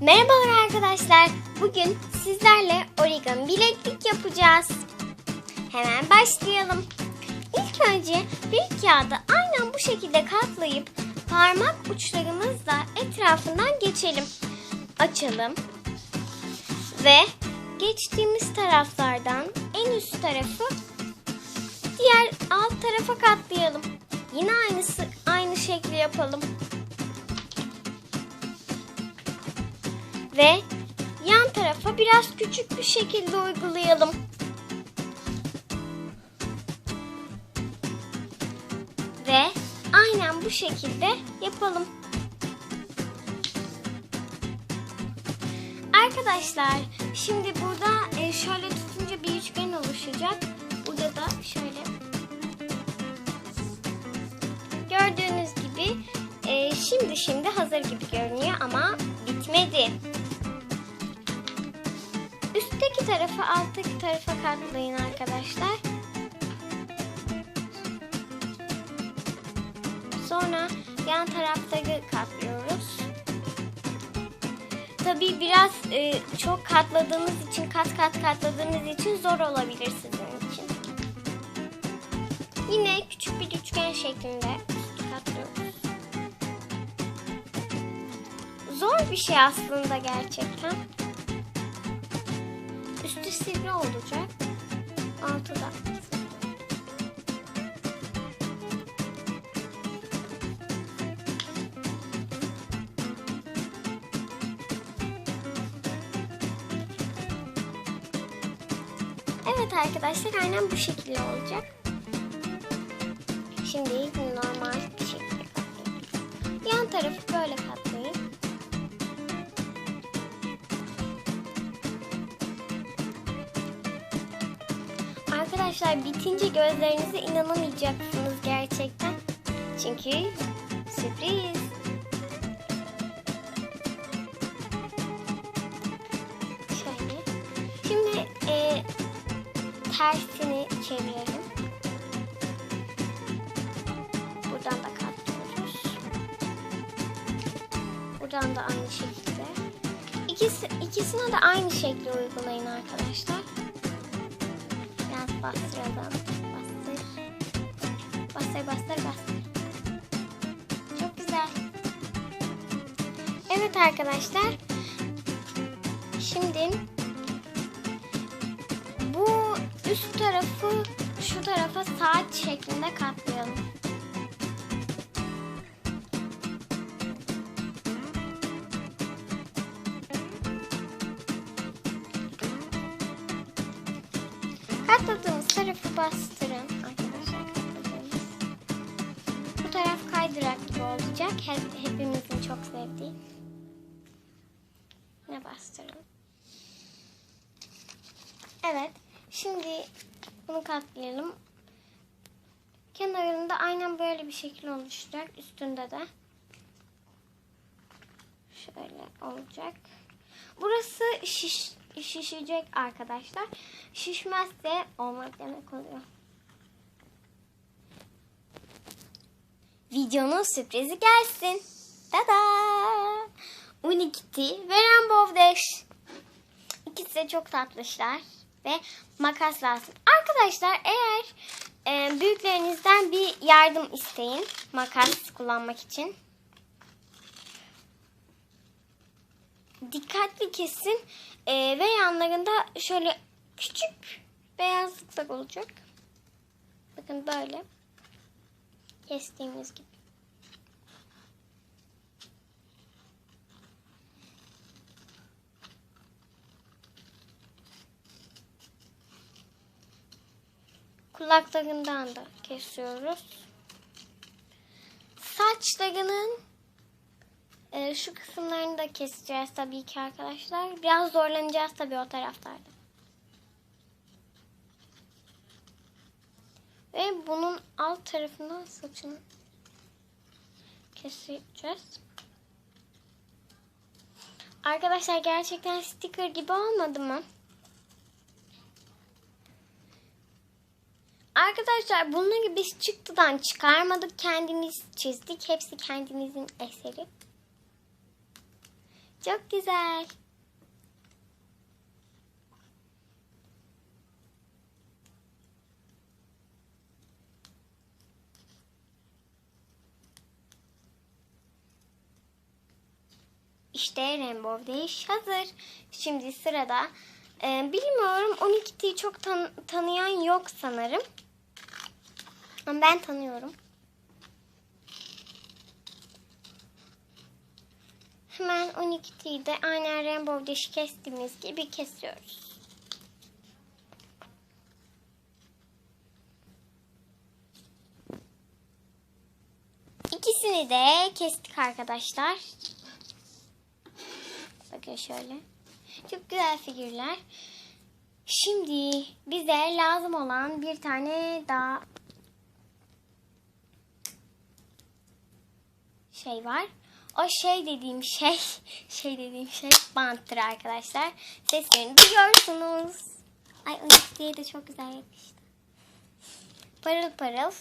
Merhabalar arkadaşlar. Bugün sizlerle origami bileklik yapacağız. Hemen başlayalım. İlk önce bir kağıdı aynen bu şekilde katlayıp parmak uçlarımızla etrafından geçelim. Açalım. Ve geçtiğimiz taraflardan en üst tarafı diğer alt tarafa katlayalım. Yine aynısı aynı şekli yapalım. Ve yan tarafa biraz küçük bir şekilde uygulayalım. Ve aynen bu şekilde yapalım. Arkadaşlar şimdi burada e, şöyle tutunca bir üçgen oluşacak. Burada da şöyle gördüğünüz gibi e, şimdi şimdi hazır gibi görünüyor ama bitmedi. Üstteki tarafı alttaki tarafa katlayın arkadaşlar. Sonra yan tarafları katlıyoruz. Tabii biraz e, çok katladığınız için, kat kat katladığınız için zor olabilir sizin için. Yine küçük bir üçgen şeklinde katlıyoruz. Zor bir şey aslında gerçekten. Üstü sivri olacak. Altı da. Evet arkadaşlar aynen bu şekilde olacak. Şimdi normal bir şekilde. Yan tarafı böyle Arkadaşlar bitince gözlerinize inanamayacaksınız gerçekten. Çünkü sürpriz. Şöyle. Şimdi e, tersini çevirelim. Buradan da katlıyoruz. Buradan da aynı şekilde. İkisi, ikisine de aynı şekli uygulayın arkadaşlar. Biraz bastıralım. Bastır. Bastır bastır bastır. Çok güzel. Evet arkadaşlar. Şimdi bu üst tarafı şu tarafa saat şeklinde katlayalım. Katladığımız tarafı bastırın arkadaşlar. Bu taraf kaydırak gibi olacak. Hep, hepimizin çok sevdiği. Ne bastırın. Evet. Şimdi bunu katlayalım. Kenarında aynen böyle bir şekil oluşacak. Üstünde de şöyle olacak. Burası şiş, şişecek arkadaşlar. Şişmezse olmaz demek oluyor. Videonun sürprizi gelsin. Tada! Unikiti ve Rainbow Dash. İkisi de çok tatlışlar ve makas lazım. Arkadaşlar eğer e, büyüklerinizden bir yardım isteyin makas kullanmak için. Dikkatli kesin e, ve yanlarında şöyle küçük beyazlıklar olacak. Bakın böyle kestiğimiz gibi. Kulaklarından da kesiyoruz. Saçlarının e, şu kısımlarını da keseceğiz tabii ki arkadaşlar. Biraz zorlanacağız tabii o taraflarda. Ve bunun alt tarafından saçını keseceğiz. Arkadaşlar gerçekten sticker gibi olmadı mı? Arkadaşlar bunları biz çıktıdan çıkarmadık. Kendimiz çizdik. Hepsi kendimizin eseri. Çok güzel. İşte Rainbow Dash hazır. Şimdi sırada e, bilmiyorum 12T'yi çok tan- tanıyan yok sanırım. Ama ben tanıyorum. Hemen 12T'yi de aynen Rainbow Dash'i kestiğimiz gibi kesiyoruz. İkisini de kestik arkadaşlar. Bakın şöyle. Çok güzel figürler. Şimdi bize lazım olan bir tane daha şey var. O şey dediğim şey, şey dediğim şey banttır arkadaşlar. Seslerini duyuyorsunuz. Ay o diye de çok güzel yakıştı. Parıl parıl.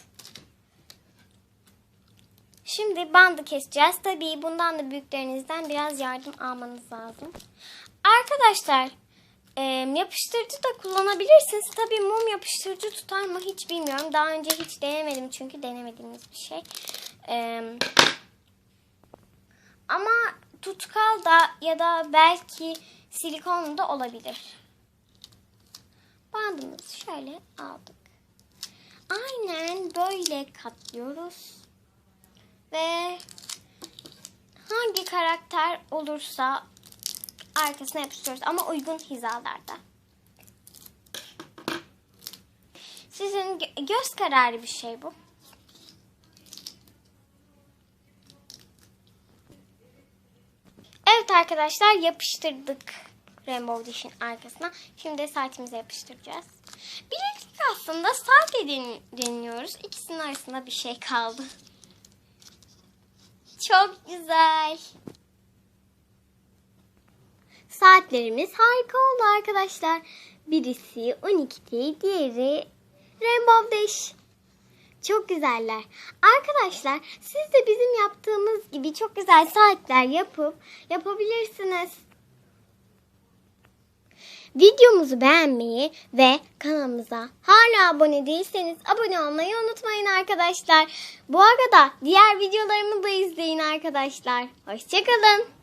Şimdi bandı keseceğiz. Tabii bundan da büyüklerinizden biraz yardım almanız lazım. Arkadaşlar yapıştırıcı da kullanabilirsiniz. Tabii mum yapıştırıcı tutar mı hiç bilmiyorum. Daha önce hiç denemedim çünkü denemediğimiz bir şey. E, ama tutkal da ya da belki silikon da olabilir. Bandımızı şöyle aldık. Aynen böyle katlıyoruz. Ve hangi karakter olursa arkasına yapıştırıyoruz ama uygun hizalarda. Sizin gö- göz kararı bir şey bu. Evet arkadaşlar yapıştırdık Rainbow Dash'in arkasına. Şimdi saatimize yapıştıracağız. Bileklik aslında saat deniyoruz. İkisinin arasında bir şey kaldı. Çok güzel. Saatlerimiz harika oldu arkadaşlar. Birisi 12T, diğeri Rainbow Dash. Çok güzeller. Arkadaşlar siz de bizim yaptığımız gibi çok güzel saatler yapıp yapabilirsiniz. Videomuzu beğenmeyi ve kanalımıza hala abone değilseniz abone olmayı unutmayın arkadaşlar. Bu arada diğer videolarımı da izleyin arkadaşlar. Hoşçakalın.